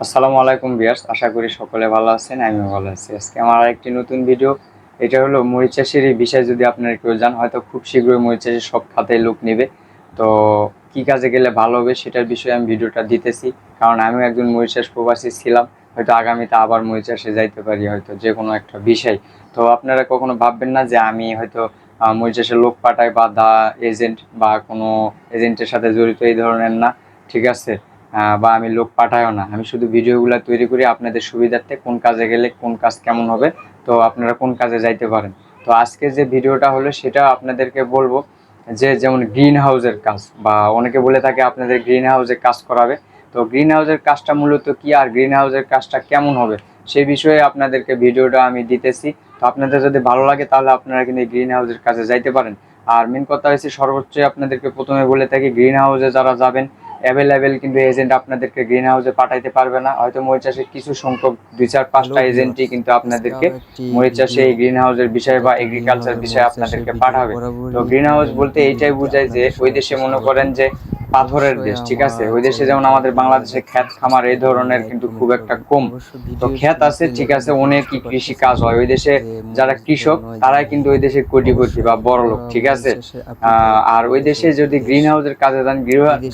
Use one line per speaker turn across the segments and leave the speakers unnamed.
আসসালামু আলাইকুম বিয়ার্স আশা করি সকলে ভালো আছেন আমিও ভালো আছি। আজকে আমার আরেকটি নতুন ভিডিও এটা হলো মরিচ চাষের এই বিষয়ে। যদি আপনারা কেউ জান হয়তো খুব শীঘ্রই মরিচ চাষের সব খাতে লোক নেবে। তো কি কাজে গেলে ভালো হবে সেটার বিষয়ে আমি ভিডিওটা দিতেছি কারণ আমিও একজন মরিচ চাষ প্রবাসী ছিলাম হয়তো আগামীতে আবার মরিচ চাষে যাইতে পারি হয়তো যে কোনো একটা বিষয়। তো আপনারা কখনো ভাববেন না যে আমি হয়তো আহ, মরিচ চাষের লোক পাঠাই বা দা এজেন্ট বা কোনো এজেন্টের সাথে জড়িত এই ধরনের না ঠিক আছে? বা আমি লোক পাঠাইও না। আমি শুধু ভিডিওগুলো তৈরি করি আপনাদের সুবিধার্থে, কোন কাজে গেলে কোন কাজ কেমন হবে, তো আপনারা কোন কাজে যাইতে পারেন। তো আজকে যে ভিডিওটা হলো, সেটা আপনাদেরকে বলব যে যেমন গ্রিন হাউসের কাজ, বা অনেকে বলে থাকে আপনাদের গ্রিন হাউসে কাজ করাবে। তো গ্রিন হাউসের কাজটা মূলত কি আর গ্রিন হাউসের কাজটা কেমন হবে, সেই বিষয়ে আপনাদেরকে ভিডিওটা আমি দিতেছি। তো আপনাদের যদি ভালো লাগে, তাহলে আপনারা কিন্তু গ্রিন হাউসের কাজে যাইতে পারেন। আর মেন কথা হয়েছে সর্বোচ্চ আপনাদেরকে প্রথমে বলে থাকি গ্রিন হাউসে যারা যাবেন অ্যাভেলেবেল কিন্তু এজেন্ট আপনাদেরকে গ্রিন হাউসে পাঠাইতে পারবে না। হয়তো মরিচ চাষে কিছু সংখ্যক দুই চার পাঁচটা এজেন্টই কিন্তু আপনাদেরকে মরিচ চাষে এই গ্রিন হাউসের বিষয়ে বা এগ্রিকালচার বিষয়ে আপনাদেরকে পাঠাবে। তো গ্রিন হাউস বলতে এইটাই বোঝায় যে ওই দেশে মনে করেন যে পাথরের দেশ ঠিক আছে? ওই দেশে যেমন আমাদের বাংলাদেশে খ্যাত খামার এই ধরনের কিন্তু খুব একটা কম। তো খ্যাত আছে ঠিক আছে অনেকই কৃষি কাজ হয়। ওই দেশে যারা কৃষক তারাই কিন্তু ওই দেশে কোটিপতি বা বড় লোক ঠিক আছে? আর ওই দেশে যদি গ্রিন হাউসের কাজে যান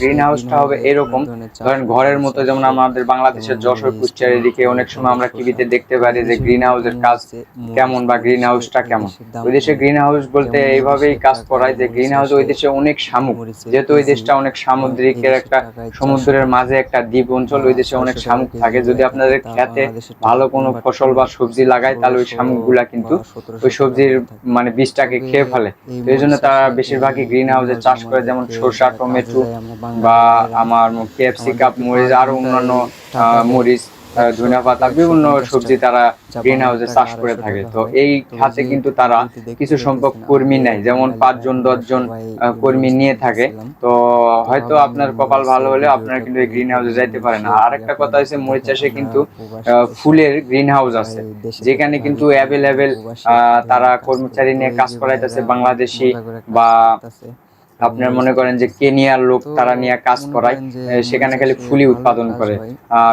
গ্রিন হাউসটা হবে এরকম। ধরেন ঘরের মতো যেমন আমাদের বাংলাদেশের যশোর কুষ্টিয়ার এদিকে অনেক সময় আমরা টিভিতে দেখতে পারি যে গ্রিন হাউসের কাজ কেমন বা গ্রিন হাউসটা কেমন? ওই দেশে গ্রিন হাউস বলতে এইভাবেই কাজ করায় যে গ্রিন হাউস ওই দেশে অনেক শামুক। যেহেতু ওই দেশটা অনেক সামুদ্রিকের একটা সমুদ্রের মাঝে একটা দ্বীপ অঞ্চল ওই দেশে অনেক শামুক থাকে। যদি আপনাদের খেতে ভালো কোনো ফসল বা সবজি লাগায় তাহলে ওই শামুকগুলা কিন্তু ওই সবজির মানে বীজটাকে খেয়ে ফেলে। এই জন্য তারা বেশিরভাগই গ্রিন হাউসে চাষ করে যেমন সরষা টমেটো বা আমার ক্যাপসিকাম মরিচ আরও অন্যান্য মরিচ। ধনিয়া পাতা বিভিন্ন সবজি তারা গ্রিন হাউসে চাষ করে থাকে। তো এই খাতে কিন্তু তারা কিছু সংখ্যক কর্মী নেয়। যেমন পাঁচজন দশজন কর্মী নিয়ে থাকে। তো হয়তো আপনার কপাল ভালো হলে আপনারা কিন্তু এই গ্রিন হাউসে যাইতে পারেন আর একটা কথা হচ্ছে মরিচ চাষে কিন্তু ফুলের গ্রিন হাউস আছে। যেখানে কিন্তু অ্যাভেলেবেল তারা কর্মচারী নিয়ে কাজ করাইতেছে বাংলাদেশি বা আপনার মনে করেন যে কেনিয়ার লোক তারা নিয়ে কাজ করায় সেখানে খালি ফুলই উৎপাদন করে।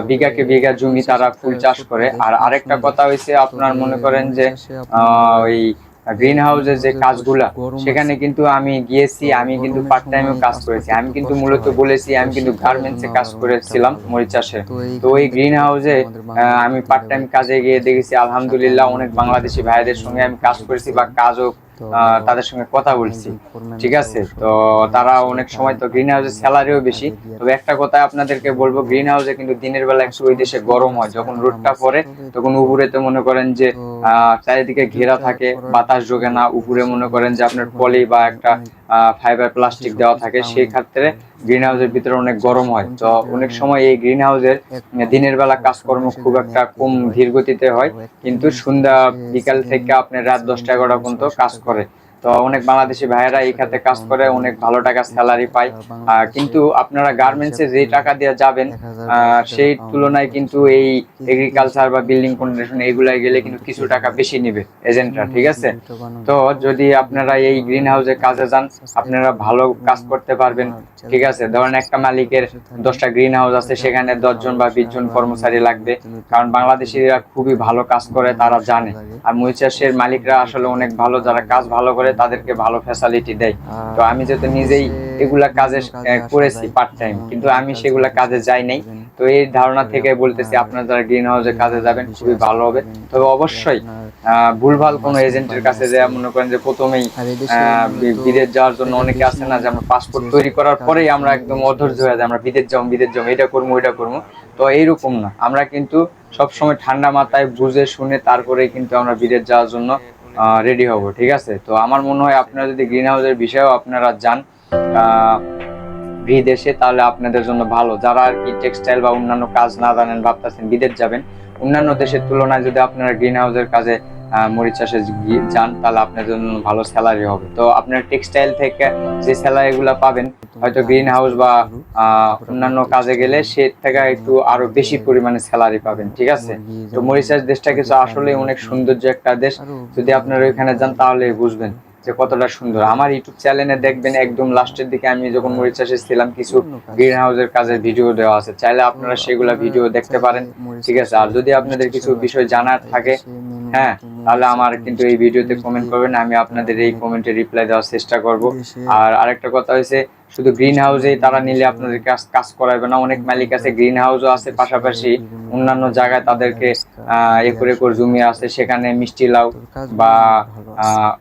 বিঘাকে বিঘা জমি তারা ফুল চাষ করে। আর আরেকটা কথা হয়েছে আপনার মনে করেন যে ওই গ্রিন হাউসের যে কাজগুলা সেখানে কিন্তু আমি গিয়েছি আমি কিন্তু পার্ট টাইমেও কাজ করেছি। আমি কিন্তু মূলত বলেছি আমি কিন্তু গার্মেন্টসে কাজ করেছিলাম মরিচ চাষে তো ওই গ্রিন হাউসে আমি পার্ট টাইম কাজে গিয়ে দেখেছি আলহামদুলিল্লাহ অনেক বাংলাদেশি ভাইদের সঙ্গে আমি কাজ করেছি বা কাজও তাদের সঙ্গে কথা বলছি। ঠিক আছে? তো তারা অনেক সময় তো গ্রিন হাউসের স্যালারিও বেশি। তবে একটা কথা আপনাদেরকে বলব গ্রিন হাউসে কিন্তু দিনের বেলা একশো ওই দেশে গরম হয়। যখন রোদটা পরে তখন উপরে তো মনে করেন যে আহ, চারিদিকে ঘেরা থাকে বাতাস ঢোকে না। উপরে মনে করেন যে আপনার পলি বা একটা ফাইবার প্লাস্টিক দেওয়া থাকে সেই ক্ষেত্রে গ্রিন হাউসের ভিতরে অনেক গরম হয়। তো অনেক সময় এই গ্রিন হাউসের দিনের বেলা কাজকর্ম খুব একটা কম ধীর গতিতে হয় কিন্তু সন্ধ্যা বিকাল থেকে আপনার রাত দশটা এগারোটা পর্যন্ত কাজ করে। তো অনেক বাংলাদেশি ভাইয়েরা এই খাতে কাজ করে অনেক ভালো টাকা স্যালারি পায়। কিন্তু আপনারা গার্মেন্টসে যে টাকা দিয়ে যাবেন সেই তুলনায় কিন্তু এই এগ্রিকালচার বা বিল্ডিং কন্ডিশন এইগুলাই গেলে কিন্তু কিছু টাকা বেশি নিবে এজেন্টরা ঠিক আছে? তো যদি আপনারা এই গ্রিন হাউসে কাজে যান আপনারা ভালো কাজ করতে পারবেন ঠিক আছে? ধরেন একটা মালিকের দশটা গ্রিন হাউস আছে সেখানে দশজন বা বিশ জন কর্মচারী লাগবে। কারণ বাংলাদেশিরা খুবই ভালো কাজ করে তারা জানে। আর চাষের মালিকরা আসলে অনেক ভালো যারা কাজ ভালো করে তাদেরকে ভালো ফ্যাসিলিটি দেয়। তো আমি যেহেতু নিজেই এগুলা কাজে করেছি পার্ট টাইম কিন্তু আমি সেগুলা কাজে যাই নাই। তো এই ধারণা থেকে বলতেছি আপনারা যারা গ্রিন হাউসে কাজে যাবেন খুবই ভালো হবে। তবে অবশ্যই ভুলভাল কোনো এজেন্টের কাছে যে মনে করেন যে প্রথমেই বিদেশ যাওয়ার জন্য অনেকে আছে না যে আমরা পাসপোর্ট তৈরি করার পরেই আমরা একদম অধৈর্য হয়ে যাই আমরা বিদেশ যাব বিদেশ যাব এটা করব এটা করব। তো এইরকম না। আমরা কিন্তু সবসময় ঠান্ডা মাথায় বুঝে শুনে তারপরে কিন্তু আমরা বিদেশ যাওয়ার জন্য রেডি হব, ঠিক আছে? তো আমার মনে হয় আপনারা যদি গ্রিন হাউসের বিষয়েও আপনারা যান বিদেশে, তাহলে আপনাদের জন্য ভালো। যারা আর কি টেক্সটাইল বা অন্যান্য কাজ না জানেন, ভাবতেছেন বিদেশ যাবেন, অন্যান্য দেশের তুলনায় যদি আপনারা গ্রিন হাউসের কাজে মরিচ চাষে যান, তাহলে আপনার জন্য ভালো স্যালারি হবে। তো আপনার টেক্সটাইল থেকে যে স্যালারি গুলা পাবেন, হয়তো গ্রিন হাউস বা অন্যান্য কাজে গেলে সে থেকে একটু আরও বেশি পরিমাণে স্যালারি পাবেন, ঠিক আছে? তো মরিচ চাষ দেশটা কিছু আসলে অনেক সৌন্দর্য একটা দেশ। যদি আপনারা ওইখানে যান তাহলে বুঝবেন। যে কতটা সুন্দর। আমার ইউটিউব চ্যানেলে দেখবেন একদম লাস্টের দিকে আমি যখন মরিচ চাষে ছিলাম কিছু গ্রিন হাউসের কাজের ভিডিও দেওয়া আছে। চাইলে আপনারা সেগুলা ভিডিও দেখতে পারেন। ঠিক আছে আর যদি আপনাদের কিছু বিষয় জানার থাকে হ্যাঁ তাহলে আমার কিন্তু এই ভিডিওতে কমেন্ট করবেন আমি আপনাদের এই কমেন্টে রিপ্লাই দেওয়ার চেষ্টা করব। আর আরেকটা কথা হয়েছে শুধু গ্রিন হাউসেই তারা নিলে আপনাদের কাজ কাজ করাবে না অনেক মালিক আছে গ্রিন হাউসও আছে পাশাপাশি অন্যান্য জায়গায় তাদেরকে আহ, একর একর জমি আছে সেখানে মিষ্টি লাউ বা আহ,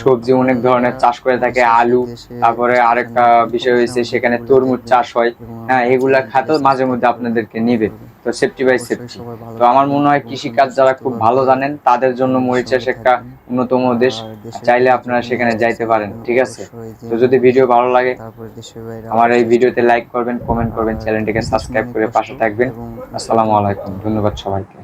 সবজি অনেক ধরনের চাষ করে থাকে, আলু, তারপরে আরেকটা বিষয় হয়েছে, সেখানে তরমুজ চাষ হয়। হ্যাঁ এগুলা খাতেও মাঝে মধ্যে আপনাদেরকে নিবে। তো সেফটি বাই সেফটি তো আমার মনে হয় কৃষি কাজ যারা খুব ভালো জানেন, তাদের জন্য মরিচ চাষ একটা অন্যতম দেশ। চাইলে আপনারা সেখানে যাইতে পারেন, ঠিক আছে? তো যদি ভিডিও ভালো লাগে, আমার এই ভিডিওতে লাইক করবেন কমেন্ট করবেন চ্যানেলটিকে সাবস্ক্রাইব করে পাশে থাকবেন। আসসালামু আলাইকুম, ধন্যবাদ সবাইকে।